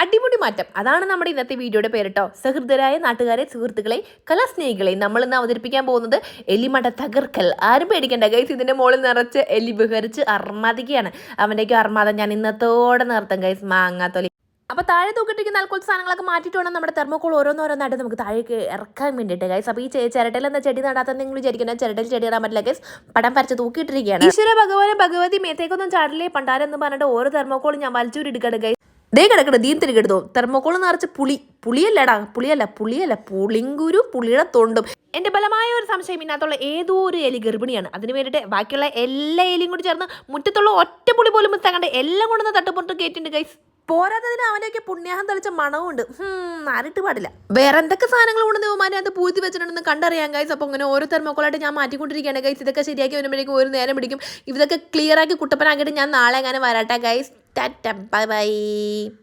അടിമുടി മാറ്റം. അതാണ് നമ്മുടെ ഇന്നത്തെ വീഡിയോയുടെ പേരിട്ടോ. സഹൃദരായ നാട്ടുകാരെ സുഹൃത്തുക്കളെ കലാസ്നേഹികളെ നമ്മൾ ഇന്ന് അവതരിപ്പിക്കാൻ പോകുന്നത് എലിമട തകർക്കൽ. ആരും പേടിക്കണ്ട. ഗൈസ് ഇതിന്റെ മുകളിൽ നിറച്ച് എലി ബഹരിച്ച് അർമാദിക്കുകയാണ്. അവന്റെയൊക്കെ അർമാദം ഞാൻ ഇന്നത്തോടെ നിർത്തും. ഗൈസ് മാങ്ങാത്തൊലി അപ്പോൾ താഴെ തൂക്കിട്ടിരിക്കുന്ന ആൽക്കോൾ സാധനങ്ങളൊക്കെ മാറ്റിയിട്ട് വേണം നമ്മുടെ തെർമോക്കോൾ ഓരോന്നോരോന്നായിട്ട് നമുക്ക് താഴേക്ക് ഇറക്കാൻ വേണ്ടിയിട്ട്. ഗൈസ് അപ്പോൾ ഈ ചെ- എന്ന ചെടി നടാത്ത നിങ്ങൾ വിചാരിക്കുന്ന ചിരട്ടയിൽ ചെടി നടാൻ പറ്റില്ല. ഗൈസ് പടം വരച്ച് തൂക്കിയിട്ടിരിക്കുകയാണ്. ഈശ്വര ഭഗവാനെ ഭഗവതി മേത്തേക്കൊന്നും ചാടില്ലേ? പണ്ടാരെന്ന് പറഞ്ഞിട്ട് ഓരോ തെർമോക്കോളും ഞാൻ വലിച്ചൂരി എടുക്കണം. ഗൈസ് ദേ കിടക്കണ ദീൻ തിരികെടുത്തോ തെർമോക്കോൾ നിറച്ച് പുളി. പുളിയല്ലടാ പുളിയല്ല പുളിയല്ല. പുളിങ്കുരു പുളിയുടെ തൊണ്ടും. എന്റെ ബലമായ ഒരു സംശയം ഇതിനകത്തുള്ള ഏതോ ഒരു എലി ഗർഭിണിയാണ്. അതിന് വേണ്ടിയിട്ട് ബാക്കിയുള്ള എല്ലാ എലിയും കൂടി ചേർന്ന് മുറ്റത്തുള്ള ഒറ്റ പുളി പോലും മുത്തകണ്ട് എല്ലാം കൊണ്ടുവന്ന് തട്ടുപൊട്ട് കയറ്റിണ്ട് ഗൈസ് പോരാത്തതിന് അവനെയൊക്കെ പുണ്യാഹം തെളിച്ച മണവുമുണ്ട്. ആരിട്ട് പാടില്ല. വേറെ എന്തൊക്കെ സാധനങ്ങൾ കൊണ്ട് ഉമാനെ അത് പൂഴ്ത്തി വെച്ചിട്ടുണ്ടെന്ന് കണ്ടറിയാം ഗൈസ് അപ്പോൾ അങ്ങനെ ഓരോ തെർമോക്കോളായിട്ട് ഞാൻ മാറ്റിക്കൊണ്ടിരിക്കുകയാണ് ഗൈസ് ഇതൊക്കെ ശരിയാക്കി വരുമ്പോഴേക്കും ഒരു നേരം പിടിക്കും. ഇതൊക്കെ ക്ലിയർ ആക്കി കുട്ടപ്പനാക്കിയിട്ട് ഞാൻ നാളെ അങ്ങനെ വരാട്ടെ ഗൈസ് Tata, bye bye.